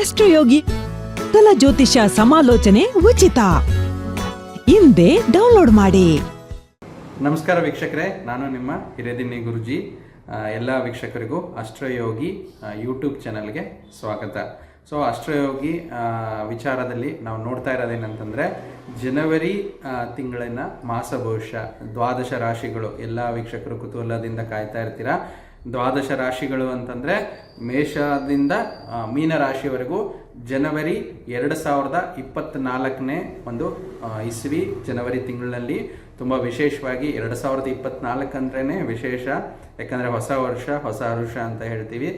ಆಸ್ಟ್ರೋಯೋಗಿ ತಲ ಜ್ಯೋತಿಷ ಸಮಾಲೋಚನೆ ಉಚಿತ. ಹಿಂದೆ ಡೌನ್ಲೋಡ್ ಮಾಡಿ. ನಮಸ್ಕಾರ ವೀಕ್ಷಕರೇ, ನಾನು ನಿಮ್ಮ ಹಿರೇದಿನ್ನಿ ಗುರುಜಿ. ಎಲ್ಲ ವೀಕ್ಷಕರಿಗೂ ಅಷ್ಟ್ರಯೋಗಿ ಯೂಟ್ಯೂಬ್ ಚಾನಲ್ಗೆ ಸ್ವಾಗತ. ಸೊ ಅಷ್ಟ್ರಯೋಗಿ ವಿಚಾರದಲ್ಲಿ ನಾವು ನೋಡ್ತಾ ಇರೋದೇನಂತಂದರೆ, ಜನವರಿ ತಿಂಗಳಿನ ಮಾಸ ಭವಿಷ್ಯ ದ್ವಾದಶ ರಾಶಿಗಳು, ಎಲ್ಲ ವೀಕ್ಷಕರು ಕುತೂಹಲದಿಂದ ಕಾಯ್ತಾ ಇರ್ತೀರಾ? ದ್ವಾದಶ ರಾಶಿಗಳು ಅಂತಂದರೆ ಮೇಷದಿಂದ ಮೀನ ರಾಶಿಯವರೆಗೂ ಜನವರಿ ಎರಡು ಸಾವಿರದ ಇಪ್ಪತ್ತ್ನಾಲ್ಕನೇ ಒಂದು ಇಸ್ವಿ ಜನವರಿ ತಿಂಗಳಿನಲ್ಲಿ ತುಂಬ ವಿಶೇಷವಾಗಿ ಎರಡು ಸಾವಿರದ ಇಪ್ಪತ್ನಾಲ್ಕು ಅಂದ್ರೇ ವಿಶೇಷ. ಯಾಕಂದರೆ ಹೊಸ ವರ್ಷ, ಹೊಸ ವರುಷ ಅಂತ ಹೇಳ್ತೀವಿ.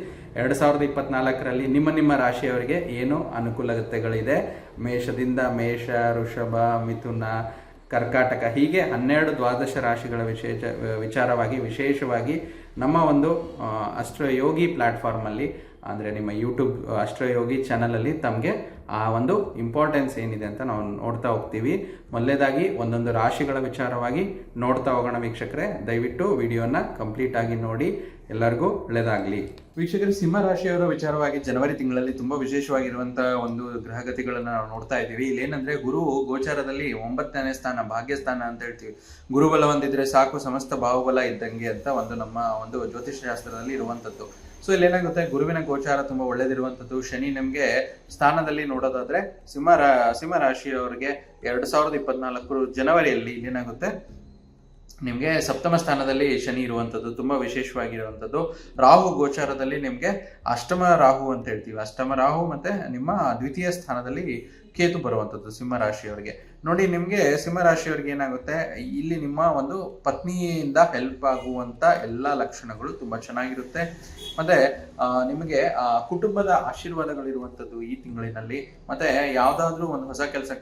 ಎರಡು ಸಾವಿರದ ಇಪ್ಪತ್ನಾಲ್ಕರಲ್ಲಿ ನಿಮ್ಮ ನಿಮ್ಮ ರಾಶಿಯವರಿಗೆ ಏನು ಅನುಕೂಲತೆಗಳಿದೆ ಮೇಷದಿಂದ ಮೇಷ, ಋಷಭ, ಮಿಥುನ ಕರ್ಕಾಟಕ. ಹೀಗೆ ಹನ್ನೆರಡು ದ್ವಾದಶ ರಾಶಿಗಳ ವಿಶೇಷ, ವಿಚಾರವಾಗಿ ವಿಶೇಷವಾಗಿ ನಮ್ಮ ಒಂದು ಅಷ್ಟಯೋಗಿ ಪ್ಲ್ಯಾಟ್ಫಾರ್ಮಲ್ಲಿ ಅಂದರೆ ನಿಮ್ಮ ಯೂಟ್ಯೂಬ್ ಅಷ್ಟ್ರಯೋಗಿ ಚಾನಲಲ್ಲಿ ತಮಗೆ ಆ ಒಂದು ಇಂಪಾರ್ಟೆನ್ಸ್ ಏನಿದೆ ಅಂತ ನಾವು ನೋಡ್ತಾ ಹೋಗ್ತೀವಿ. ಮೊದಲೇದಾಗಿ ಒಂದೊಂದು ರಾಶಿಗಳ ವಿಚಾರವಾಗಿ ನೋಡ್ತಾ ಹೋಗೋಣ ವೀಕ್ಷಕರೇ. ದಯವಿಟ್ಟು ವಿಡಿಯೋನ ಕಂಪ್ಲೀಟ್ ಆಗಿ ನೋಡಿ. ಎಲ್ಲರಿಗೂ ಒಳ್ಳೆಯದಾಗಲಿ ವೀಕ್ಷಕರು, ಸಿಂಹ ರಾಶಿಯವರ ವಿಚಾರವಾಗಿ ಜನವರಿ ತಿಂಗಳಲ್ಲಿ ತುಂಬಾ ವಿಶೇಷವಾಗಿರುವಂತಹ ಒಂದು ಗ್ರಹಗತಿಗಳನ್ನ ನಾವು ನೋಡ್ತಾ ಇದ್ದೀವಿ. ಇಲ್ಲೇನಂದ್ರೆ ಗುರು ಗೋಚಾರದಲ್ಲಿ ಒಂಬತ್ತನೇ ಸ್ಥಾನ, ಭಾಗ್ಯಸ್ಥಾನ ಅಂತ ಹೇಳ್ತೀವಿ. ಗುರುಬಲ ಒಂದಿದ್ರೆ ಸಾಕು, ಸಮಸ್ತ ಬಾಹುಬಲ ಇದ್ದಂಗೆ ಅಂತ ಒಂದು ನಮ್ಮ ಒಂದು ಜ್ಯೋತಿಷ್ಯ ಶಾಸ್ತ್ರದಲ್ಲಿ ಇರುವಂತದ್ದು. ಸೊ ಇಲ್ಲಿ ಏನಾಗುತ್ತೆ ಗುರುವಿನ ಗೋಚಾರ ತುಂಬಾ ಒಳ್ಳೇದಿರುವಂತದ್ದು ಶನಿ ನಮ್ಗೆ ಸ್ಥಾನದಲ್ಲಿ ನೋಡೋದಾದ್ರೆ ಸಿಂಹ ಸಿಂಹ ರಾಶಿಯವರಿಗೆ ಎರಡ್ ಸಾವಿರದ ಇಪ್ಪತ್ನಾಲ್ಕು ಜನವರಿಯಲ್ಲಿ ಏನಾಗುತ್ತೆ? ನಿಮಗೆ ಸಪ್ತಮ ಸ್ಥಾನದಲ್ಲಿ ಶನಿ ಇರುವಂಥದ್ದು, ತುಂಬಾ ವಿಶೇಷವಾಗಿರುವಂಥದ್ದು. ರಾಹು ಗೋಚಾರದಲ್ಲಿ ನಿಮಗೆ ಅಷ್ಟಮ ರಾಹು ಅಂತ ಹೇಳ್ತೀವಿ. ಅಷ್ಟಮ ರಾಹು ಮತ್ತೆ ನಿಮ್ಮ ದ್ವಿತೀಯ ಸ್ಥಾನದಲ್ಲಿ ಕೇತು ಬರುವಂಥದ್ದು ಸಿಂಹ ರಾಶಿಯವರಿಗೆ ನೋಡಿ, ನಿಮಗೆ ಸಿಂಹ ರಾಶಿಯವರಿಗೆ ಏನಾಗುತ್ತೆ? ಇಲ್ಲಿ ನಿಮ್ಮ ಒಂದು ಪತ್ನಿಯಿಂದ ಹೆಲ್ಪ್ ಆಗುವಂತ ಎಲ್ಲ ಲಕ್ಷಣಗಳು ತುಂಬಾ ಚೆನ್ನಾಗಿರುತ್ತೆ. ಮತ್ತೆ ನಿಮಗೆ ಕುಟುಂಬದ ಆಶೀರ್ವಾದಗಳಿರುವಂಥದ್ದು ಈ ತಿಂಗಳಿನಲ್ಲಿ. ಮತ್ತೆ, ಯಾವುದಾದ್ರೂ ಒಂದು ಹೊಸ ಕೆಲಸ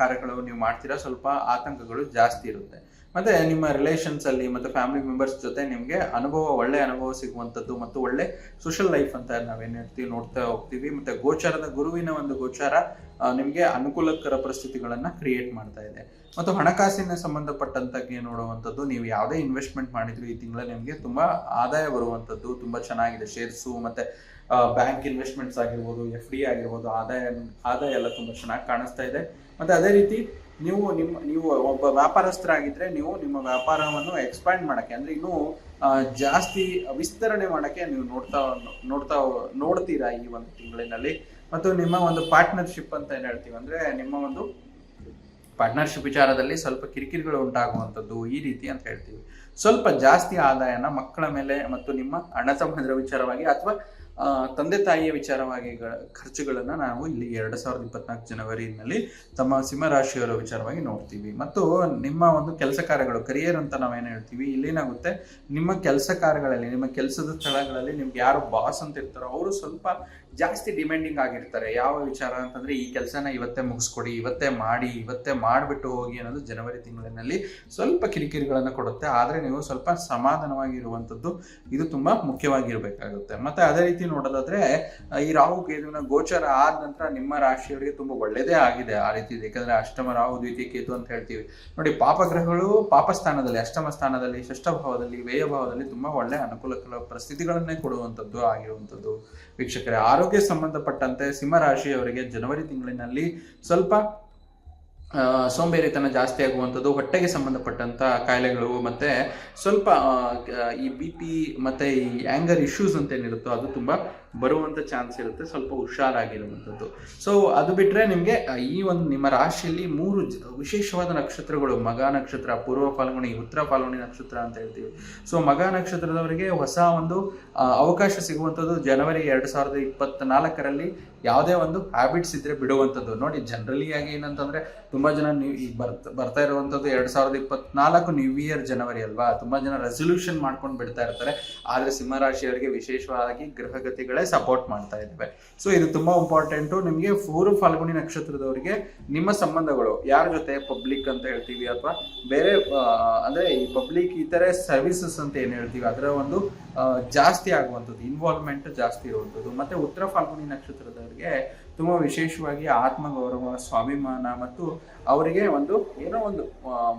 ಕಾರ್ಯಗಳು ನೀವು ಮಾಡ್ತೀರಾ, ಸ್ವಲ್ಪ ಆತಂಕಗಳು ಜಾಸ್ತಿ ಇರುತ್ತೆ. ಮತ್ತೆ, ನಿಮ್ಮ ರಿಲೇಷನ್ಸ್ ಅಲ್ಲಿ ಮತ್ತೆ ಫ್ಯಾಮಿಲಿ ಮೆಂಬರ್ಸ್ ಜೊತೆ ನಿಮಗೆ ಅನುಭವ, ಒಳ್ಳೆ ಅನುಭವ ಸಿಗುವಂಥದ್ದು ಮತ್ತು ಒಳ್ಳೆ ಸೋಷಿಯಲ್ ಲೈಫ್ ಅಂತ ನಾವೇನು ಹೇಳ್ತೀವಿ, ನೋಡ್ತಾ ಹೋಗ್ತೀವಿ. ಮತ್ತೆ, ಗೋಚಾರದ ಗುರುವಿನ ಒಂದು ಗೋಚಾರ ನಿಮ್ಗೆ ಅನುಕೂಲಕರ ಪರಿಸ್ಥಿತಿಗಳನ್ನು ಕ್ರಿಯೇಟ್ ಮಾಡ್ತಾ ಇದೆ. ಮತ್ತು ಹಣಕಾಸಿನ ಸಂಬಂಧಪಟ್ಟಂತಕ್ಕೆ ನೋಡುವಂಥದ್ದು, ನೀವು ಯಾವುದೇ ಇನ್ವೆಸ್ಟ್ಮೆಂಟ್ ಮಾಡಿದ್ರು ಈ ತಿಂಗಳ ನಿಮಗೆ ತುಂಬಾ ಆದಾಯ ಬರುವಂಥದ್ದು, ತುಂಬಾ ಚೆನ್ನಾಗಿದೆ. ಶೇರ್ಸು ಮತ್ತೆ ಬ್ಯಾಂಕ್ ಇನ್ವೆಸ್ಟ್ಮೆಂಟ್ಸ್ ಆಗಿರ್ಬೋದು ಎಫ್ ಡಿ ಆಗಿರ್ಬೋದು, ಆದಾಯ ಆದಾಯ ಎಲ್ಲ ತುಂಬಾ ಚೆನ್ನಾಗಿ ಕಾಣಿಸ್ತಾ ಇದೆ. ಮತ್ತೆ ಅದೇ ರೀತಿ ನೀವು ನಿಮ್ಮ, ನೀವು ಒಬ್ಬ ವ್ಯಾಪಾರಸ್ಥರಾಗಿದ್ರೆ ನೀವು ನಿಮ್ಮ ವ್ಯಾಪಾರವನ್ನು ಎಕ್ಸ್ಪ್ಯಾಂಡ್ ಮಾಡಕ್ಕೆ, ಅಂದ್ರೆ ಇನ್ನೂ ಜಾಸ್ತಿ ವಿಸ್ತರಣೆ ಮಾಡಕ್ಕೆ ನೀವು ನೋಡ್ತಾ ನೋಡ್ತಾ ನೋಡ್ತೀರಾ ಈ ಒಂದು ತಿಂಗಳಿನಲ್ಲಿ? ಮತ್ತು ನಿಮ್ಮ ಒಂದು ಪಾರ್ಟ್ನರ್ಶಿಪ್ ಅಂತ ಏನ್ ಹೇಳ್ತೀವಿ ಅಂದ್ರೆ ನಿಮ್ಮ ಒಂದು ಪಾರ್ಟ್ನರ್ಶಿಪ್ ವಿಚಾರದಲ್ಲಿ ಸ್ವಲ್ಪ ಕಿರಿಕಿರಿಗಳು ಉಂಟಾಗುವಂಥದ್ದು ಈ ರೀತಿ ಅಂತ ಹೇಳ್ತೀವಿ. ಸ್ವಲ್ಪ ಜಾಸ್ತಿ ಆದಾಯನ ಮಕ್ಕಳ ಮೇಲೆ ಮತ್ತು ನಿಮ್ಮ ಅಣ್ಣ ಸಂಬಂಧದ ವಿಚಾರವಾಗಿ ಅಥವಾ ತಂದೆ ತಾಯಿಯ ವಿಚಾರವಾಗಿ ಖರ್ಚುಗಳನ್ನು ನಾವು ಇಲ್ಲಿ ಎರಡು ಸಾವಿರದ ಇಪ್ಪತ್ನಾಲ್ಕು ಜನವರಿನಲ್ಲಿ ತಮ್ಮ ಸಿಂಹರಾಶಿಯವರ ವಿಚಾರವಾಗಿ ನೋಡ್ತೀವಿ. ಮತ್ತು ನಿಮ್ಮ ಒಂದು ಕೆಲಸ ಕಾರ್ಯಗಳು ಕರಿಯರ್ ಅಂತ ನಾವೇನು ಹೇಳ್ತೀವಿ ಇಲ್ಲೇನಾಗುತ್ತೆ ನಿಮ್ಮ ಕೆಲಸ ಕಾರ್ಯಗಳಲ್ಲಿ, ನಿಮ್ಮ ಕೆಲಸದ ಸ್ಥಳಗಳಲ್ಲಿ ನಿಮ್ಗೆ ಯಾರು ಬಾಸ್ ಅಂತ ಇರ್ತಾರೋ, ಅವರು ಸ್ವಲ್ಪ ಜಾಸ್ತಿ ಡಿಮ್ಯಾಂಡಿಂಗ್ ಆಗಿರ್ತಾರೆ. ಯಾವ ವಿಚಾರ ಅಂತಂದ್ರೆ, ಈ ಕೆಲಸನ ಇವತ್ತೇ ಮುಗಿಸ್ಕೊಡಿ, ಇವತ್ತೇ ಮಾಡಿ, ಇವತ್ತೇ ಮಾಡಿಬಿಟ್ಟು ಹೋಗಿ ಅನ್ನೋದು ಜನವರಿ ತಿಂಗಳಿನಲ್ಲಿ ಸ್ವಲ್ಪ ಕಿರಿಕಿರಿಗಳನ್ನು ಕೊಡುತ್ತೆ. ಆದರೆ ನೀವು ಸ್ವಲ್ಪ ಸಮಾಧಾನವಾಗಿರುವಂಥದ್ದು ಇದು ತುಂಬಾ ಮುಖ್ಯವಾಗಿರ್ಬೇಕಾಗುತ್ತೆ. ಮತ್ತೆ ಅದೇ ರೀತಿ ನೋಡೋದಾದ್ರೆ ಈ ರಾಹು ಕೇತುವಿನ ಗೋಚರ ಆದ ನಂತರ ನಿಮ್ಮ ರಾಶಿಯವರಿಗೆ ತುಂಬಾ ಒಳ್ಳೇದೇ ಆಗಿದೆ ಆ ರೀತಿ ಇದೆ. ಯಾಕಂದ್ರೆ ಅಷ್ಟಮ ರಾಹು, ದ್ವಿತೀಯ ಕೇತು ಅಂತ ಹೇಳ್ತೀವಿ. ನೋಡಿ, ಪಾಪಗ್ರಹಗಳು ಪಾಪ ಸ್ಥಾನದಲ್ಲಿ ಅಷ್ಟಮ ಸ್ಥಾನದಲ್ಲಿ, ಷಷ್ಠ ಭಾವದಲ್ಲಿ ವ್ಯಯ ಭಾವದಲ್ಲಿ ತುಂಬಾ ಒಳ್ಳೆ ಅನುಕೂಲಕರ ಪರಿಸ್ಥಿತಿಗಳನ್ನೇ ಕೊಡುವಂಥದ್ದು ಆಗಿರುವಂಥದ್ದು. ವೀಕ್ಷಕರೇ ಆರೋಗ್ಯ ಸಂಬಂಧಪಟ್ಟಂತೆ ಸಿಂಹ ರಾಶಿಯವರಿಗೆ ಜನವರಿ ತಿಂಗಳಿನಲ್ಲಿ ಸ್ವಲ್ಪ ಸೋಂಬೇರಿತನ ಜಾಸ್ತಿ ಆಗುವಂಥದ್ದು, ಹೊಟ್ಟೆಗೆ ಸಂಬಂಧಪಟ್ಟಂಥ ಕಾಯಿಲೆಗಳು, ಮತ್ತು ಸ್ವಲ್ಪ ಈ ಬಿ ಪಿ ಮತ್ತು ಈ ಆ್ಯಂಗರ್ ಇಶ್ಯೂಸ್ ಅಂತ ಏನಿರುತ್ತೋ ಅದು ತುಂಬ ಬರುವಂಥ ಚಾನ್ಸ್ ಇರುತ್ತೆ, ಸ್ವಲ್ಪ ಹುಷಾರಾಗಿರುವಂಥದ್ದು. ಸೊ ಅದು ಬಿಟ್ಟರೆ ನಿಮಗೆ ಈ ಒಂದು ನಿಮ್ಮ ರಾಶಿಯಲ್ಲಿ ಮೂರು ವಿಶೇಷವಾದ ನಕ್ಷತ್ರಗಳು, ಮಗ ನಕ್ಷತ್ರ, ಪೂರ್ವ ಫಾಲ್ಗುಣಿ, ಉತ್ತರ ಫಾಲ್ಗುಣಿ ನಕ್ಷತ್ರ ಅಂತ ಹೇಳ್ತೀವಿ. ಸೊ ಮಗ ನಕ್ಷತ್ರದವರಿಗೆ ಹೊಸ ಒಂದು ಅವಕಾಶ ಸಿಗುವಂಥದ್ದು ಜನವರಿ ಎರಡು ಸಾವಿರದ ಇಪ್ಪತ್ನಾಲ್ಕರಲ್ಲಿ ಯಾವುದೇ ಒಂದು ಹ್ಯಾಬಿಟ್ಸ್ ಇದ್ರೆ ಬಿಡುವಂಥದ್ದು. ನೋಡಿ ಜನರಲಿ ಆಗಿ ಏನಂತಂದ್ರೆ, ತುಂಬಾ ಜನ ನೀವು ಈಗ ಬರ್ತ, ಬರ್ತಾ ಇರುವಂಥದ್ದು ಎರಡ್ ಸಾವಿರದ ಇಪ್ಪತ್ನಾಲ್ಕು ನ್ಯೂ ಇಯರ್ ಜನವರಿ ಅಲ್ವಾ? ತುಂಬಾ ಜನ ರೆಸೊಲ್ಯೂಷನ್ ಮಾಡ್ಕೊಂಡು ಬಿಡ್ತಾ ಇರ್ತಾರೆ. ಆದ್ರೆ ಸಿಂಹರಾಶಿಯವರಿಗೆ ವಿಶೇಷವಾಗಿ ಗೃಹಗತಿಗಳೇ ಸಪೋರ್ಟ್ ಮಾಡ್ತಾ ಇದ್ದಾವೆ ಸೊ ಇದು ತುಂಬಾ ಇಂಪಾರ್ಟೆಂಟು ನಿಮಗೆ ಫೋರ್ ಫಾಲ್ಗುಣಿ ನಕ್ಷತ್ರದವರಿಗೆ ನಿಮ್ಮ ಸಂಬಂಧಗಳು, ಯಾರ ಜೊತೆ ಪಬ್ಲಿಕ್ ಅಂತ ಹೇಳ್ತೀವಿ ಅಥವಾ ಬೇರೆ ಅಂದ್ರೆ ಈ ಪಬ್ಲಿಕ್ ಇತರೆ ಸರ್ವಿಸಸ್ ಅಂತ ಏನ್ ಹೇಳ್ತೀವಿ? ಅದರ ಒಂದು ಜಾಸ್ತಿ ಆಗುವಂಥದ್ದು ಇನ್ವಾಲ್ವ್ಮೆಂಟ್ ಜಾಸ್ತಿ ಇರುವಂಥದ್ದು. ಮತ್ತೆ ಉತ್ತರ ಫಾಲ್ಗುಣಿ ನಕ್ಷತ್ರದವರಿಗೆ ತುಂಬಾ ವಿಶೇಷವಾಗಿ ಆತ್ಮಗೌರವ, ಸ್ವಾಭಿಮಾನ ಮತ್ತು ಅವರಿಗೆ ಒಂದು ಏನೋ ಒಂದು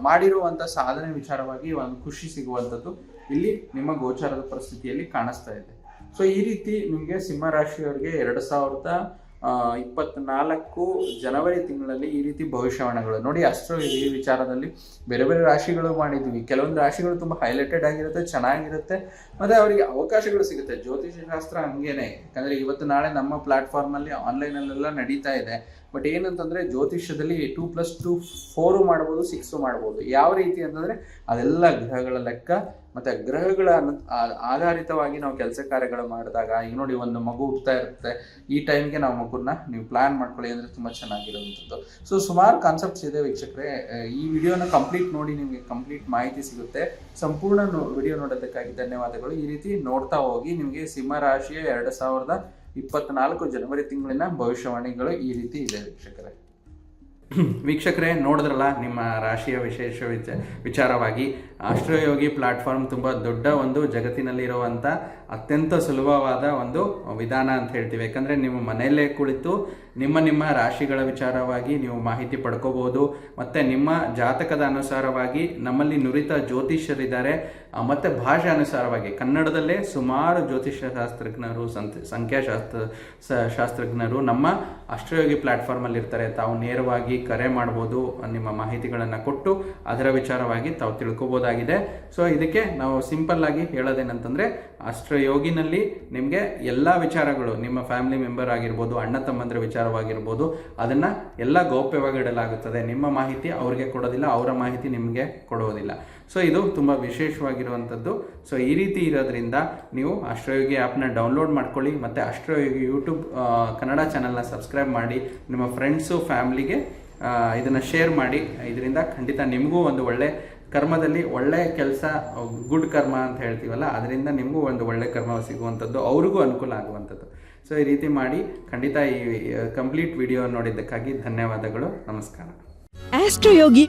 ಮಾಡಿರುವಂಥ ಸಾಧನೆ ವಿಚಾರವಾಗಿ ಒಂದು ಖುಷಿ ಸಿಗುವಂಥದ್ದು ಇಲ್ಲಿ ನಿಮ್ಮ ಗೋಚಾರದ ಪರಿಸ್ಥಿತಿಯಲ್ಲಿ ಕಾಣಿಸ್ತಾ ಇದೆ. ಸೊ ಈ ರೀತಿ ನಿಮಗೆ ಸಿಂಹರಾಶಿಯವರಿಗೆ ಎರಡು ಸಾವಿರದ ಇಪ್ಪತ್ನಾಲ್ಕು ಜನವರಿ ತಿಂಗಳಲ್ಲಿ ಈ ರೀತಿ ಭವಿಷ್ಯವಾಣಿಗಳು. ನೋಡಿ ಅಷ್ಟು ಈ ವಿಚಾರದಲ್ಲಿ ಬೇರೆ ಬೇರೆ ರಾಶಿಗಳು ಮಾಡಿದ್ವಿ. ಕೆಲವೊಂದು ರಾಶಿಗಳು ತುಂಬ ಹೈಲೈಟೆಡ್ ಆಗಿರುತ್ತೆ, ಚೆನ್ನಾಗಿರುತ್ತೆ, ಮತ್ತೆ ಅವರಿಗೆ ಅವಕಾಶಗಳು ಸಿಗುತ್ತೆ. ಜ್ಯೋತಿಷ್ಯ ಶಾಸ್ತ್ರ ಹಂಗೇನೆ. ಯಾಕಂದರೆ ಇವತ್ತು ನಾಳೆ ನಮ್ಮ ಪ್ಲಾಟ್ಫಾರ್ಮ್ ಅಲ್ಲಿ ಆನ್ಲೈನ್ ಅಲ್ಲೆಲ್ಲ ನಡೀತಾ ಇದೆ. ಬಟ್ ಏನಂತಂದ್ರೆ ಜ್ಯೋತಿಷ್ಯದಲ್ಲಿ ಟೂ ಪ್ಲಸ್ ಟೂ ಫೋರು ಮಾಡ್ಬೋದು ಸಿಕ್ಸು ಮಾಡ್ಬೋದು. ಯಾವ ರೀತಿ ಅಂತಂದ್ರೆ ಅದೆಲ್ಲ ಗ್ರಹಗಳ ಲೆಕ್ಕ. ಮತ್ತೆ ಗ್ರಹಗಳ ಆಧಾರಿತವಾಗಿ ನಾವು ಕೆಲಸ ಕಾರ್ಯಗಳು ಮಾಡಿದಾಗ, ಈಗ ನೋಡಿ ಒಂದು ಮಗು ಹುಟ್ತಾ ಇರುತ್ತೆ. ಈ ಟೈಮ್ಗೆ ನಾವು ಮಗುನ ನೀವು ಪ್ಲಾನ್ ಮಾಡ್ಕೊಳ್ಳಿ ಅಂದ್ರೆ ತುಂಬಾ ಚೆನ್ನಾಗಿರುವಂಥದ್ದು. ಸೊ ಸುಮಾರು ಕಾನ್ಸೆಪ್ಟ್ಸ್ ಇದೆ ವೀಕ್ಷಕರೇ. ಈ ವಿಡಿಯೋನ ಕಂಪ್ಲೀಟ್ ನೋಡಿ ನಿಮಗೆ ಕಂಪ್ಲೀಟ್ ಮಾಹಿತಿ ಸಿಗುತ್ತೆ. ಸಂಪೂರ್ಣ ವಿಡಿಯೋ ನೋಡೋದಕ್ಕಾಗಿ ಧನ್ಯವಾದಗಳು. ಈ ರೀತಿ ನೋಡ್ತಾ ಹೋಗಿ ನಿಮಗೆ ಸಿಂಹ ರಾಶಿಯ ಎರಡು ಸಾವಿರದ ಇಪ್ಪತ್ನಾಲ್ಕು ಜನವರಿ ತಿಂಗಳಿನ ಭವಿಷ್ಯವಾಣಿಗಳು ಈ ರೀತಿ ಇದೆ, ವೀಕ್ಷಕರೇ. ವೀಕ್ಷಕರೇ, ನೋಡಿದ್ರಲ್ಲ, ನಿಮ್ಮ ರಾಶಿಯ ವಿಶೇಷ ವಿಚ, ವಿಚಾರವಾಗಿ. ಆಶ್ರಯೋಗಿ ಪ್ಲಾಟ್ಫಾರ್ಮ್ ತುಂಬ ದೊಡ್ಡ ಒಂದು ಜಗತ್ತಿನಲ್ಲಿರುವಂಥ ಅತ್ಯಂತ ಸುಲಭವಾದ ಒಂದು ವಿಧಾನ ಅಂತ ಹೇಳ್ತೀವಿ. ಯಾಕಂದರೆ ನೀವು ಮನೆಯಲ್ಲೇ ಕುಳಿತು ನಿಮ್ಮ ನಿಮ್ಮ ರಾಶಿಗಳ ವಿಚಾರವಾಗಿ ನೀವು ಮಾಹಿತಿ ಪಡ್ಕೋಬಹುದು. ಮತ್ತು ನಿಮ್ಮ ಜಾತಕದ ಅನುಸಾರವಾಗಿ ನಮ್ಮಲ್ಲಿ ನುರಿತ ಜ್ಯೋತಿಷ್ಯರಿದ್ದಾರೆ. ಮತ್ತೆ ಭಾಷೆ ಅನುಸಾರವಾಗಿ ಕನ್ನಡದಲ್ಲೇ ಸುಮಾರು ಜ್ಯೋತಿಷ್ಯ ಶಾಸ್ತ್ರಜ್ಞರು ಸಂತ್, ಸಂಖ್ಯಾಶಾಸ್ತ್ರ ಶಾಸ್ತ್ರಜ್ಞರು ನಮ್ಮ ಅಷ್ಟಯೋಗಿ ಪ್ಲಾಟ್ಫಾರ್ಮಲ್ಲಿ ಇರ್ತಾರೆ ತಾವು ನೇರವಾಗಿ ಕರೆ ಮಾಡ್ಬೋದು, ನಿಮ್ಮ ಮಾಹಿತಿಗಳನ್ನು ಕೊಟ್ಟು ಅದರ ವಿಚಾರವಾಗಿ ತಾವು ತಿಳ್ಕೊಬೋದಾಗಿದೆ. ಸೊ, ಇದಕ್ಕೆ ನಾವು ಸಿಂಪಲ್ ಆಗಿ ಹೇಳೋದೇನಂತಂದ್ರೆ ಅಷ್ಟಯೋಗಿನಲ್ಲಿ ನಿಮಗೆ ಎಲ್ಲ ವಿಚಾರಗಳು, ನಿಮ್ಮ ಫ್ಯಾಮಿಲಿ ಮೆಂಬರ್ ಆಗಿರ್ಬೋದು, ಅಣ್ಣ ತಮ್ಮಂದ್ರ ವಿಚಾರವಾಗಿರ್ಬೋದು, ಅದನ್ನು ಎಲ್ಲ ಗೌಪ್ಯವಾಗಿ ಇಡಲಾಗುತ್ತದೆ ನಿಮ್ಮ ಮಾಹಿತಿ ಅವ್ರಿಗೆ ಕೊಡೋದಿಲ್ಲ, ಅವರ ಮಾಹಿತಿ ನಿಮಗೆ ಕೊಡೋದಿಲ್ಲ. ಸೊ ಇದು ತುಂಬ ವಿಶೇಷವಾಗಿರುವಂಥದ್ದು. ಸೊ ಈ ರೀತಿ ಇರೋದ್ರಿಂದ ನೀವು ಅಷ್ಟಯೋಗಿ ಆ್ಯಪ್ನ ಡೌನ್ಲೋಡ್ ಮಾಡ್ಕೊಳ್ಳಿ, ಮತ್ತು ಅಷ್ಟಯೋಗಿ ಯೂಟ್ಯೂಬ್ ಕನ್ನಡ ಚಾನಲ್ನ ಸಬ್ಸ್ಕ್ರೈಬ್ ಮಾಡಿ, ನಿಮ್ಮ ಫ್ರೆಂಡ್ಸು ಫ್ಯಾಮ್ಲಿಗೆ ಇದನ್ನು ಶೇರ್ ಮಾಡಿ. ಇದರಿಂದ ಖಂಡಿತ ನಿಮಗೂ ಒಂದು ಒಳ್ಳೆ ಕರ್ಮದಲ್ಲಿ ಒಳ್ಳೆಯ ಕೆಲಸ, ಗುಡ್ ಕರ್ಮ ಅಂತ ಹೇಳ್ತೀವಲ್ಲ, ಅದರಿಂದ ನಿಮಗೂ ಒಂದು ಒಳ್ಳೆ ಕರ್ಮ ಸಿಗುವಂಥದ್ದು, ಅವ್ರಿಗೂ ಅನುಕೂಲ ಆಗುವಂಥದ್ದು. ಸೊ ಈ ರೀತಿ ಮಾಡಿ ಖಂಡಿತ ಈ ಕಂಪ್ಲೀಟ್ ವಿಡಿಯೋ ನೋಡಿದ್ದಕ್ಕಾಗಿ ಧನ್ಯವಾದಗಳು. ನಮಸ್ಕಾರ. ಆಸ್ಟ್ರೋಯೋಗಿ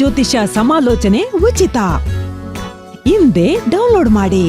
ಜ್ಯೋತಿಷ ಸಮಾಲೋಚನೆ ಉಚಿತ ಹಿಂದೆ ಡೌನ್ಲೋಡ್ ಮಾಡಿ.